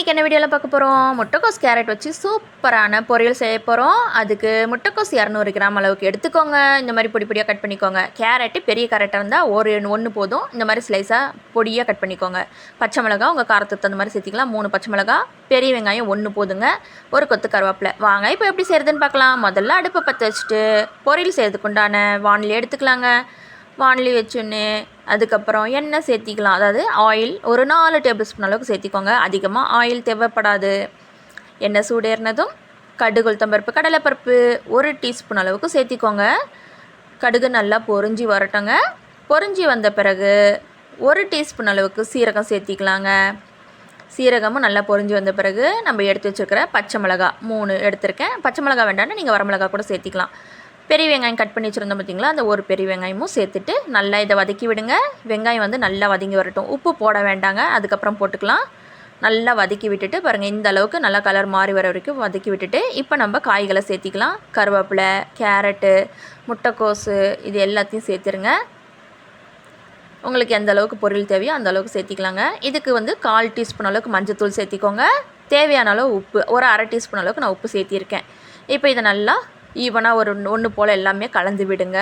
இன்றைக்கி என்ன வீடியோவில் பார்க்க போகிறோம் முட்டைக்கோஸ் கேரட் வச்சு சூப்பரான பொரியல் செய்ய போகிறோம் அதுக்கு முட்டைக்கோஸ் இரநூறு கிராம் அளவுக்கு எடுத்துக்கோங்க. இந்த மாதிரி பொடி பொடியாக கட் பண்ணிக்கோங்க. கேரட்டு பெரிய கேரட்டாக இருந்தால் ஒரு ஒன்று போதும். இந்த மாதிரி ஸ்லைஸாக பொடியாக கட் பண்ணிக்கோங்க. பச்சை மிளகா உங்கள் காரத்துக்கு தகுந்த மாதிரி சேர்த்திக்கலாம். மூணு பச்சை மிளகா பெரிய வெங்காயம் ஒன்று போதுங்க. ஒரு கொத்து கருவேப்பிலை. வாங்க இப்போ எப்படி செய்கிறதுன்னு பார்க்கலாம். முதல்ல அடுப்பை பற்ற வச்சுட்டு பொரியல் செய்கிறதுக்கு உண்டான வானிலை எடுத்துக்கலாங்க. வானலி வச்சுன்னு அதுக்கப்புறம் எண்ணெய் சேர்த்திக்கலாம். அதாவது ஆயில் ஒரு நாலு டேபிள் ஸ்பூன் அளவுக்கு சேர்த்திக்கோங்க. அதிகமாக ஆயில் தேவைப்படாது. எண்ணெய் சூடேறினதும் கடுகு உளுத்தம்பருப்பு கடலைப்பருப்பு ஒரு டீஸ்பூன் அளவுக்கு சேர்த்திக்கோங்க. கடுகு நல்லா பொறிஞ்சி வரட்டோங்க. பொரிஞ்சி வந்த பிறகு ஒரு டீஸ்பூன் அளவுக்கு சீரகம் சேர்த்திக்கலாங்க. சீரகமும் நல்லா பொரிஞ்சு வந்த பிறகு நம்ம எடுத்து வச்சுருக்கிற பச்சை மிளகா மூணு எடுத்திருக்கேன். பச்சை மிளகா வேண்டாம்னா நீங்கள் வரமிளகா கூட சேர்த்திக்கலாம். பெரிய வெங்காயம் கட் பண்ணி வச்சுருந்தோம் பார்த்தீங்களா? அந்த ஒரு பெரிய வெங்காயமும் சேர்த்துட்டு நல்லா இதை வதக்கி விடுங்க. வெங்காயம் வந்து நல்லா வதங்கி வரட்டும். உப்பு போட வேண்டாங்க. அதுக்கப்புறம் போட்டுக்கலாம். நல்லா வதக்கி விட்டுட்டு பாருங்கள் இந்த அளவுக்கு நல்லா கலர் மாறி வர வரைக்கும் வதக்கி விட்டுட்டு இப்போ நம்ம காய்களை சேர்த்திக்கலாம். கருவேப்பிலை கேரட்டு முட்டைக்கோஸு இது எல்லாத்தையும் சேர்த்துருங்க. உங்களுக்கு எந்த அளவுக்கு பொருள் தேவையோ அந்த அளவுக்கு சேர்த்திக்கலாங்க. இதுக்கு வந்து கால் டீஸ்பூன் அளவுக்கு மஞ்சத்தூள் சேர்த்திக்கோங்க. தேவையான அளவு உப்பு. ஒரு அரை டீஸ்பூன் அளவுக்கு நான் உப்பு சேர்த்திருக்கேன். இப்போ இதை நல்லா ஈவனாக ஒரு ஒன்று போல் எல்லாமே கலந்து விடுங்க.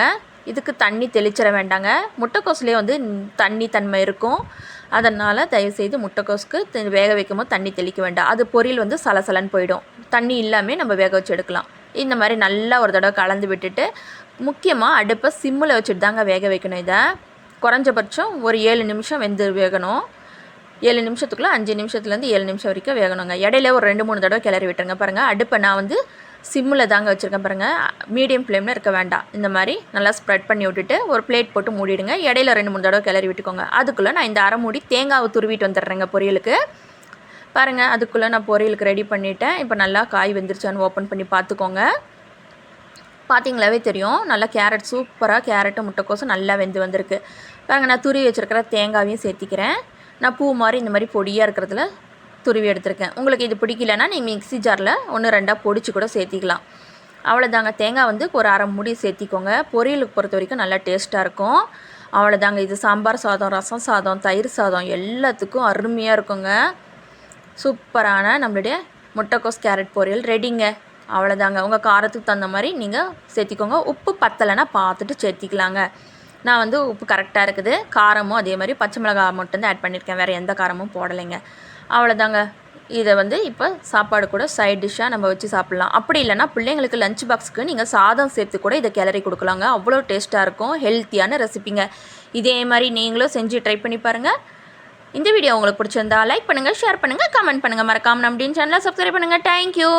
இதுக்கு தண்ணி தெளிச்சிட வேண்டாங்க. முட்டைக்கோஸ்லேயே வந்து தண்ணி தன்மை இருக்கும். அதனால் தயவுசெய்து முட்டைக்கோஸ்க்கு வேக வைக்கும் போது தண்ணி தெளிக்க வேண்டாம். அது பொரியல் வந்து சலசலன்னு போயிடும். தண்ணி இல்லாமல் நம்ம வேக வச்சு எடுக்கலாம். இந்த மாதிரி நல்லா ஒரு தடவை கலந்து விட்டுட்டு முக்கியமாக அடுப்பை சிம்மில் வச்சுட்டு தாங்க வேக வைக்கணும் இதை. குறைஞ்சபட்சம் ஒரு ஏழு நிமிஷம் வெந்து வேகணும். ஏழு நிமிஷத்துக்குள்ளே அஞ்சு நிமிஷத்துலேருந்து ஏழு நிமிஷம் வரைக்கும் வேகணுங்க. இடையில ஒரு ரெண்டு மூணு தடவை கிளறி விட்டுருங்க. பாருங்கள் அடுப்பை நான் வந்து சிம்மில் தாங்க வச்சுருக்கேன் பாருங்கள் மீடியம் ஃப்ளேமில் இருக்க வேண்டாம். இந்த மாதிரி நல்லா ஸ்ப்ரெட் பண்ணி விட்டுட்டு ஒரு பிளேட் போட்டு மூடிடுங்க. இடையில ரெண்டு மூணு தடவை கிளறி விட்டுக்கோங்க. அதுக்குள்ளே நான் இந்த அரை மூடி தேங்காவை துருவிட்டு வந்துடுறேங்க பொரியலுக்கு. பாருங்கள் அதுக்குள்ளே நான் பொரியலுக்கு ரெடி பண்ணிவிட்டேன் இப்போ நல்லா காய் வெந்துருச்சான்னு ஓப்பன் பண்ணி பார்த்துக்கோங்க. பார்த்தீங்களாவே தெரியும். நல்லா கேரட் சூப்பராக கேரட்டு முட்டைக்கோசும் நல்லா வெந்து வந்திருக்கு. பாருங்கள் நான் துருவி வச்சுருக்கிற தேங்காவையும் சேர்த்திக்கிறேன். நான் பூ மாதிரி இந்த மாதிரி பொடியாக இருக்கிறதுல துருவி எடுத்திருக்கேன். உங்களுக்கு இது பிடிக்கலன்னா நீங்கள் மிக்சி ஜாரில் ஒன்று ரெண்டாக பொடிச்சு கூட சேர்த்திக்கலாம். அவ்வளோதாங்க தேங்காய் வந்து ஒரு அரை முடி சேர்த்திக்கோங்க. பொரியலுக்கு பொறுத்த வரைக்கும் நல்லா டேஸ்ட்டாக இருக்கும். அவ்வளோதாங்க இது சாம்பார் சாதம் ரசம் சாதம் தயிர் சாதம் எல்லாத்துக்கும் அருமையாக இருக்குங்க. சூப்பரான நம்மளுடைய முட்டைக்கோஸ் கேரட் பொரியல் ரெடிங்க. அவ்வளோதாங்க உங்கள் காரத்துக்கு தகுந்த மாதிரி நீங்கள் சேர்த்திக்கோங்க. உப்பு பத்தலைன்னா பார்த்துட்டு சேர்த்திக்கலாங்க. நான் வந்து உப்பு கரெக்டாக இருக்குது. காரமும் அதே மாதிரி பச்சை மிளகாய் மட்டும்தான் ஆட் பண்ணியிருக்கேன் வேறு எந்த காரமும் போடலைங்க. அவ்வளோதாங்க இதை வந்து இப்போ சாப்பாடு கூட சைட் டிஷ்ஷாக நம்ம வச்சு சாப்பிட்லாம். அப்படி இல்லைனா பிள்ளைங்களுக்கு லஞ்ச் பாக்ஸுக்கு நீங்கள் சாதம் சேர்த்து கூட இதை கிளறி கொடுக்கலாங்க. அவ்வளோ டேஸ்ட்டாக இருக்கும். ஹெல்த்தியான ரெசிபிங்க இதே மாதிரி நீங்களும் செஞ்சு ட்ரை பண்ணி பாருங்கள் இந்த வீடியோ உங்களுக்கு பிடிச்சிருந்தா லைக் பண்ணுங்கள் ஷேர் பண்ணுங்கள் கமெண்ட் பண்ணுங்கள் மறக்காமல் நம்ம சேனலை சப்ஸ்கிரைப் பண்ணுங்கள் தேங்க்யூ